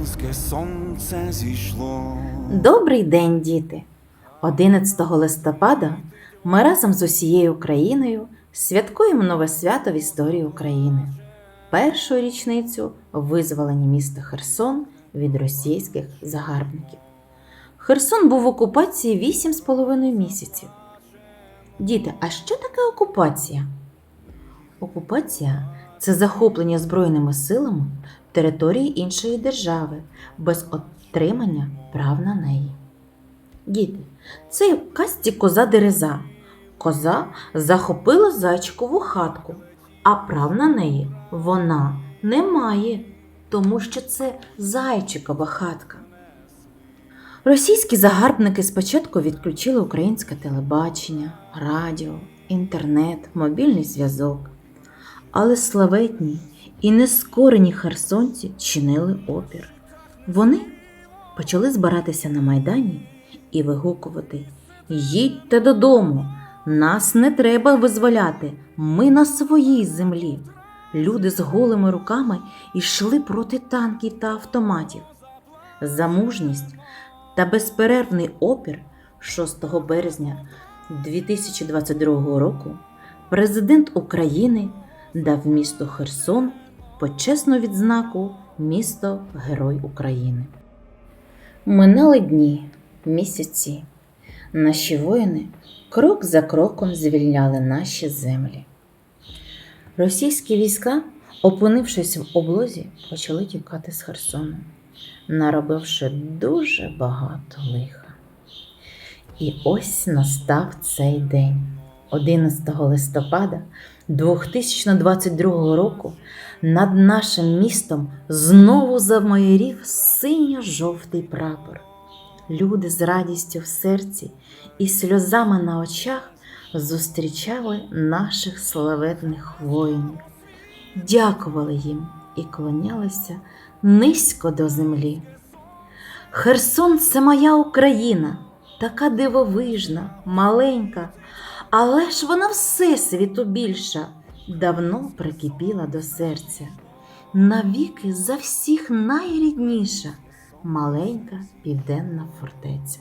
українське сонце зійшло. Добрий день, діти! 11 листопада ми разом з усією Україною святкуємо нове свято в історії України. Першу річницю визволення міста Херсон від російських загарбників. Херсон був в окупації 8,5 місяців. Діти, а що таке окупація? Окупація це захоплення Збройними силами території іншої держави без отримання прав на неї. Діти, це в казці коза Дереза. Коза захопила зайчикову хатку, а прав на неї вона не має, тому що це зайчикова хатка. Російські загарбники спочатку відключили українське телебачення, радіо, інтернет, мобільний зв'язок. Але славетні і нескорені херсонці чинили опір. Вони почали збиратися на майдані і вигукувати: Їдьте додому! Нас не треба визволяти, ми на своїй землі. Люди з голими руками йшли проти танків та автоматів. За мужність та безперервний опір 6 березня 2022 року президент України дав місту Херсон почесну відзнаку Місто Герой України. Минали дні, місяці. Наші воїни крок за кроком звільняли наші землі. Російські війська, опинившись в облозі, почали тікати з Херсону, наробивши дуже багато лиха. І ось настав цей день, 11 листопада 2022 року, над нашим містом знову замайорів синьо-жовтий прапор. Люди з радістю в серці і сльозами на очах зустрічали наших славетних воїнів, дякували їм і клонялися низько до землі. Херсон це моя Україна, така дивовижна, маленька, але ж вона всесвіту більша, давно прикипіла до серця. Навіки за всіх найрідніша маленька південна фортеця.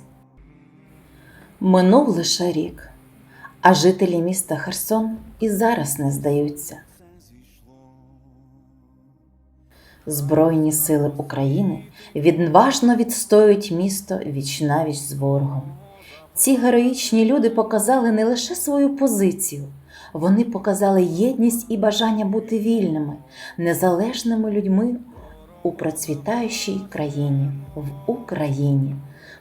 Минув лише рік, а жителі міста Херсон і зараз не здаються. Збройні сили України відважно відстоюють місто вічнавіч з ворогом. Ці героїчні люди показали не лише свою позицію, вони показали єдність і бажання бути вільними, незалежними людьми у процвітаючій країні, в Україні.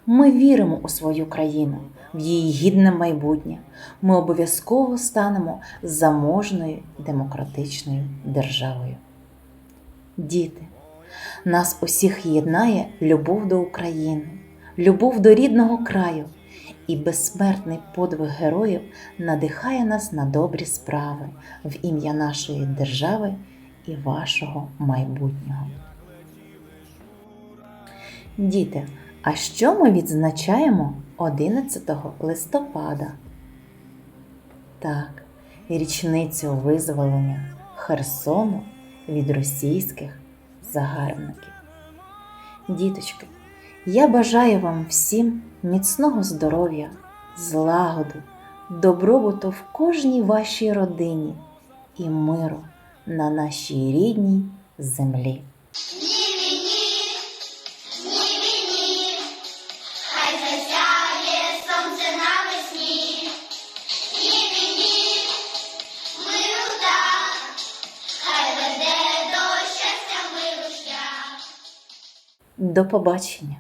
Ми віримо у свою країну, в її гідне майбутнє. Ми обов'язково станемо заможною демократичною державою. Діти, нас усіх єднає любов до України, любов до рідного краю, і безсмертний подвиг героїв надихає нас на добрі справи в ім'я нашої держави і вашого майбутнього. Діти, а що ми відзначаємо 11 листопада? Так, річницю визволення Херсону від російських загарбників. Діточки, я бажаю вам всім міцного здоров'я, злагоду, добробуту в кожній вашій родині і миру на нашій рідній землі. До побачення!